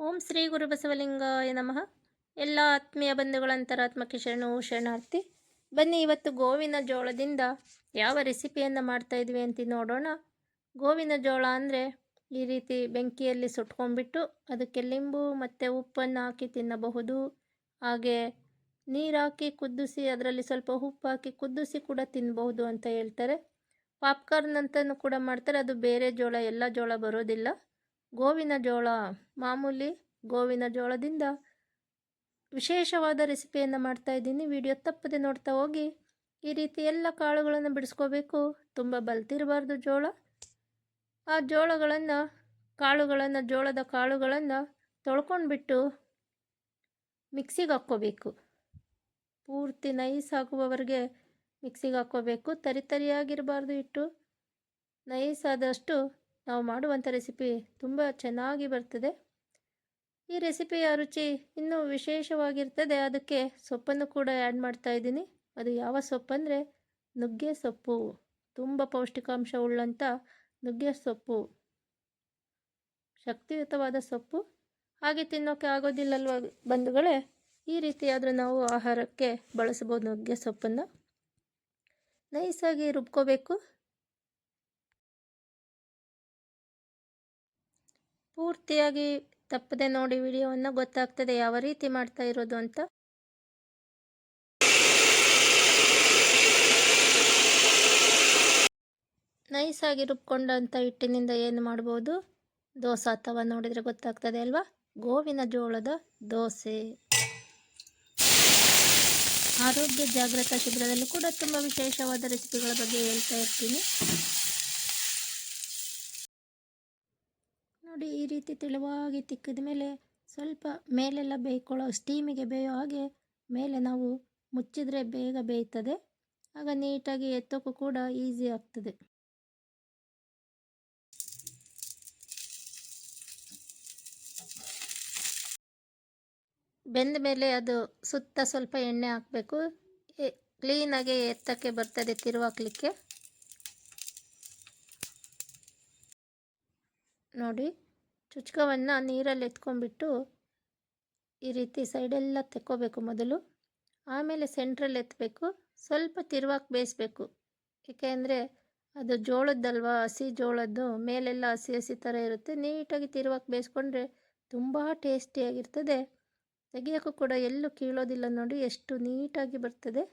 ಓಂ ಶ್ರೀ ಗುರು ಬಸವಲಿಂಗಾಯ ನಮಃ. ಎಲ್ಲ ಆತ್ಮೀಯ ಬಂಧುಗಳ, ಅಂತರಾತ್ಮಕ್ಕೆ ಶರಣು, ಶರಣಾರ್ಥಿ. ಬನ್ನಿ ಇವತ್ತು ಗೋವಿನ ಜೋಳದಿಂದ ಯಾವ ರೆಸಿಪಿಯನ್ನು ಮಾಡ್ತಾ ಇದ್ವಿ ಅಂತ ನೋಡೋಣ. ಗೋವಿನ ಜೋಳ ಅಂದರೆ ಈ ರೀತಿ ಬೆಂಕಿಯಲ್ಲಿ ಸುಟ್ಕೊಂಡ್ಬಿಟ್ಟು ಅದಕ್ಕೆ ಲಿಂಬು ಮತ್ತು ಉಪ್ಪನ್ನು ಹಾಕಿ ತಿನ್ನಬಹುದು. ಹಾಗೆ ನೀರಾಕಿ ಕುದಿಸಿ, ಅದರಲ್ಲಿ ಸ್ವಲ್ಪ ಉಪ್ಪು ಹಾಕಿ ಕುದಿಸಿ ಕೂಡ ತಿನ್ನಬಹುದು ಅಂತ ಹೇಳ್ತಾರೆ. ಪಾಪ್ಕಾರ್ನ್ ಅಂತಲೂ ಕೂಡ ಮಾಡ್ತಾರೆ. ಅದು ಬೇರೆ ಜೋಳ, ಎಲ್ಲ ಜೋಳ ಬರೋದಿಲ್ಲ. ಗೋವಿನ ಜೋಳ, ಮಾಮೂಲಿ ಗೋವಿನ ಜೋಳದಿಂದ ವಿಶೇಷವಾದ ರೆಸಿಪಿಯನ್ನು ಮಾಡ್ತಾ ಇದ್ದೀನಿ. ವಿಡಿಯೋ ತಪ್ಪದೆ ನೋಡ್ತಾ ಹೋಗಿ. ಈ ರೀತಿ ಎಲ್ಲ ಕಾಳುಗಳನ್ನು ಬಿಡಿಸ್ಕೋಬೇಕು. ತುಂಬ ಬಲ್ತಿರಬಾರ್ದು ಜೋಳ. ಆ ಜೋಳಗಳನ್ನು, ಕಾಳುಗಳನ್ನು, ಜೋಳದ ಕಾಳುಗಳನ್ನು ತೊಳ್ಕೊಂಡ್ಬಿಟ್ಟು ಮಿಕ್ಸಿಗೆ ಹಾಕ್ಕೋಬೇಕು. ಪೂರ್ತಿ ನೈಸ್ ಆಗುವವರೆಗೆ ಮಿಕ್ಸಿಗೆ ಹಾಕ್ಕೋಬೇಕು. ತರಿತರಿಯಾಗಿರಬಾರ್ದು ಇಟ್ಟು ನೈಸ್ ಆದಷ್ಟು ನಾವು ಮಾಡುವಂಥ ರೆಸಿಪಿ ತುಂಬ ಚೆನ್ನಾಗಿ ಬರ್ತದೆ. ಈ ರೆಸಿಪಿಯ ರುಚಿ ಇನ್ನೂ ವಿಶೇಷವಾಗಿರ್ತದೆ. ಅದಕ್ಕೆ ಸೊಪ್ಪನ್ನು ಕೂಡ ಆ್ಯಡ್ ಮಾಡ್ತಾ ಇದ್ದೀನಿ. ಅದು ಯಾವ ಸೊಪ್ಪಂದರೆ ನುಗ್ಗೆ ಸೊಪ್ಪು. ತುಂಬ ಪೌಷ್ಟಿಕಾಂಶ ಉಳ್ಳಂಥ ನುಗ್ಗೆ ಸೊಪ್ಪು. ಶಕ್ತಿಯುತವಾದ ಸೊಪ್ಪು. ಹಾಗೆ ತಿನ್ನೋಕ್ಕೆ ಆಗೋದಿಲ್ಲಲ್ವ ಬಂಧುಗಳೇ, ಈ ರೀತಿಯಾದರೂ ನಾವು ಆಹಾರಕ್ಕೆ ಬಳಸ್ಬೋದು ನುಗ್ಗೆ ಸೊಪ್ಪನ್ನು. ನೈಸಾಗಿ ರುಬ್ಕೋಬೇಕು. ಪೂರ್ತಿಯಾಗಿ ತಪ್ಪದೆ ನೋಡಿ ವಿಡಿಯೋವನ್ನು ಗೊತ್ತಾಗ್ತದೆ ಯಾವ ರೀತಿ ಮಾಡ್ತಾ ಇರೋದು ಅಂತ. ನೈಸಾಗಿ ರುಬ್ಕೊಂಡಂಥ ಹಿಟ್ಟಿನಿಂದ ಏನು ಮಾಡ್ಬೋದು? ದೋಸೆ ಅಥವಾ ನೋಡಿದರೆ ಗೊತ್ತಾಗ್ತದೆ ಅಲ್ವಾ? ಗೋವಿನ ಜೋಳದ ದೋಸೆ. ಆರೋಗ್ಯ ಜಾಗೃತ ಶಿಬಿರದಲ್ಲಿ ಕೂಡ ತುಂಬ ವಿಶೇಷವಾದ ರೆಸಿಪಿಗಳ ಬಗ್ಗೆ ಹೇಳ್ತಾ ಇರ್ತೀನಿ. ನೋಡಿ ಈ ರೀತಿ ತೆಳುವಾಗಿ ತಿಕ್ಕಿದ ಮೇಲೆ ಸ್ವಲ್ಪ ಮೇಲೆಲ್ಲ ಬೇಯ್ಕೊಳ್ಳೋ ಸ್ಟೀಮಿಗೆ ಬೇಯೋ ಹಾಗೆ ಮೇಲೆ ನಾವು ಮುಚ್ಚಿದರೆ ಬೇಗ ಬೇಯ್ತದೆ. ಆಗ ನೀಟಾಗಿ ಎತ್ತೋಕ್ಕೂ ಕೂಡ ಈಸಿ ಆಗ್ತದೆ. ಬೆಂದ ಮೇಲೆ ಅದು ಸುತ್ತ ಸ್ವಲ್ಪ ಎಣ್ಣೆ ಹಾಕಬೇಕು. ಕ್ಲೀನಾಗಿ ಎತ್ತಕ್ಕೆ ಬರ್ತದೆ ತಿರುವಾಕ್ಲಿಕ್ಕೆ. ನೋಡಿ. ಚುಚ್ಕವನ್ನು ನೀರಲ್ಲಿ ಎತ್ಕೊಂಡ್ಬಿಟ್ಟು ಈ ರೀತಿ ಸೈಡೆಲ್ಲ ತೆಕ್ಕೋಬೇಕು ಮೊದಲು. ಆಮೇಲೆ ಸೆಂಟ್ರಲ್ಲಿ ಎತ್ತಬೇಕು ಸ್ವಲ್ಪ ತಿರುವಾಗಿ ಬೇಯಿಸ್ಬೇಕು. ಏಕೆಂದರೆ ಅದು ಜೋಳದ್ದಲ್ವ, ಹಸಿ ಜೋಳದ್ದು, ಮೇಲೆಲ್ಲ ಹಸಿ ಹಸಿ ಥರ ಇರುತ್ತೆ. ನೀಟಾಗಿ ತಿರುವಾಗಿ ಬೇಯಿಸ್ಕೊಂಡ್ರೆ ತುಂಬ ಟೇಸ್ಟಿಯಾಗಿರ್ತದೆ ತೆಗಿಯೋಕ್ಕೂ ಕೂಡ ಎಲ್ಲೂ ಕೀಳೋದಿಲ್ಲ ನೋಡಿ, ಎಷ್ಟು ನೀಟಾಗಿ ಬರ್ತದೆ.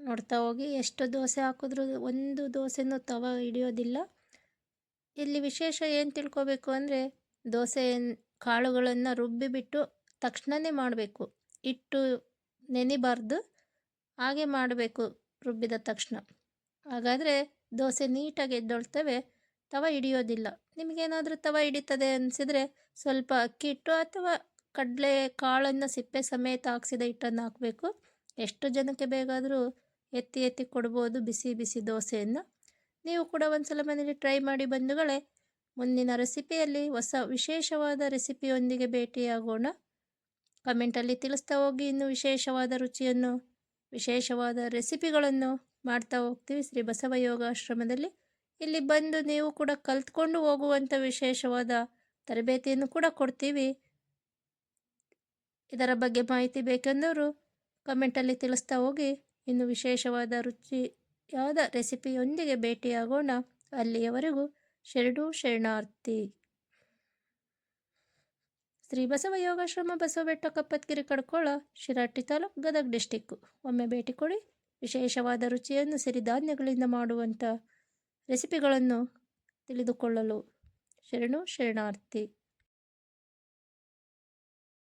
ನೋಡ್ತಾ ಹೋಗಿ ಎಷ್ಟು ದೋಸೆ ಹಾಕಿದ್ರು ಒಂದು ದೋಸೆನೂ ತವ ಹಿಡಿಯೋದಿಲ್ಲ. ಇಲ್ಲಿ ವಿಶೇಷ ಏನು ತಿಳ್ಕೊಬೇಕು ಅಂದರೆ ದೋಸೆ ಕಾಳುಗಳನ್ನು ರುಬ್ಬಿಬಿಟ್ಟು ತಕ್ಷಣವೇ ಮಾಡಬೇಕು. ಇಟ್ಟು ನೆನಿಬಾರ್ದು, ಹಾಗೆ ಮಾಡಬೇಕು ರುಬ್ಬಿದ ತಕ್ಷಣ. ಹಾಗಾದರೆ ದೋಸೆ ನೀಟಾಗಿ ಎದ್ದೊಳ್ತವೆ, ತವ ಹಿಡಿಯೋದಿಲ್ಲ. ನಿಮಗೇನಾದರೂ ತವ ಹಿಡಿತದೆ ಅನಿಸಿದರೆ ಸ್ವಲ್ಪ ಅಕ್ಕಿ ಹಿಟ್ಟು ಅಥವಾ ಕಡಲೆ ಕಾಳನ್ನು ಸಿಪ್ಪೆ ಸಮೇತ ಹಾಕ್ಸಿದ ಹಿಟ್ಟನ್ನು ಹಾಕಬೇಕು. ಎಷ್ಟು ಜನಕ್ಕೆ ಬೇಕಾದರೂ ಎತ್ತಿ ಎತ್ತಿ ಕೊಡ್ಬೋದು ಬಿಸಿ ಬಿಸಿ ದೋಸೆಯನ್ನು. ನೀವು ಕೂಡ ಒಂದ್ಸಲ ಮನೇಲಿ ಟ್ರೈ ಮಾಡಿ ಬಂಧುಗಳೇ, ಮುಂದಿನ ರೆಸಿಪಿಯಲ್ಲಿ ಹೊಸ ವಿಶೇಷವಾದ ರೆಸಿಪಿಯೊಂದಿಗೆ ಭೇಟಿಯಾಗೋಣ. ಕಮೆಂಟಲ್ಲಿ ತಿಳಿಸ್ತಾ ಹೋಗಿ, ಇನ್ನು ವಿಶೇಷವಾದ ರುಚಿಯನ್ನು, ವಿಶೇಷವಾದ ರೆಸಿಪಿಗಳನ್ನು ಮಾಡ್ತಾ ಹೋಗ್ತೀವಿ ಶ್ರೀ ಬಸವ ಯೋಗಾಶ್ರಮದಲ್ಲಿ. ಇಲ್ಲಿ ಬಂದು ನೀವು ಕೂಡ ಕಲ್ತ್ಕೊಂಡು ಹೋಗುವಂಥ ವಿಶೇಷವಾದ ತರಬೇತಿಯನ್ನು ಕೂಡ ಕೊಡ್ತೀವಿ. ಇದರ ಬಗ್ಗೆ ಮಾಹಿತಿ ಬೇಕೆಂದವರು ಕಮೆಂಟಲ್ಲಿ ತಿಳಿಸ್ತಾ ಹೋಗಿ. ಇನ್ನು ವಿಶೇಷವಾದ ರುಚಿಯಾದ ರೆಸಿಪಿಯೊಂದಿಗೆ ಭೇಟಿಯಾಗೋಣ. ಅಲ್ಲಿಯವರೆಗೂ ಶರಣು ಶರಣಾರ್ಥಿ. ಶ್ರೀ ಬಸವ ಯೋಗಾಶ್ರಮ ಬಸವಬೆಟ್ಟ ಕಪ್ಪತ್ಗಿರಿ ಕಡ್ಕೊಳ ಶಿರಾಟಿ ತಾಲೂಕ್ ಗದಗ ಡಿಸ್ಟಿಕ್ಕು. ಒಮ್ಮೆ ಭೇಟಿ ಕೊಡಿ. ವಿಶೇಷವಾದ ರುಚಿಯನ್ನು ಸಿರಿಧಾನ್ಯಗಳಿಂದ ಮಾಡುವಂಥ ರೆಸಿಪಿಗಳನ್ನು ತಿಳಿದುಕೊಳ್ಳಲು. ಶರಣು ಶರಣಾರ್ಥಿ.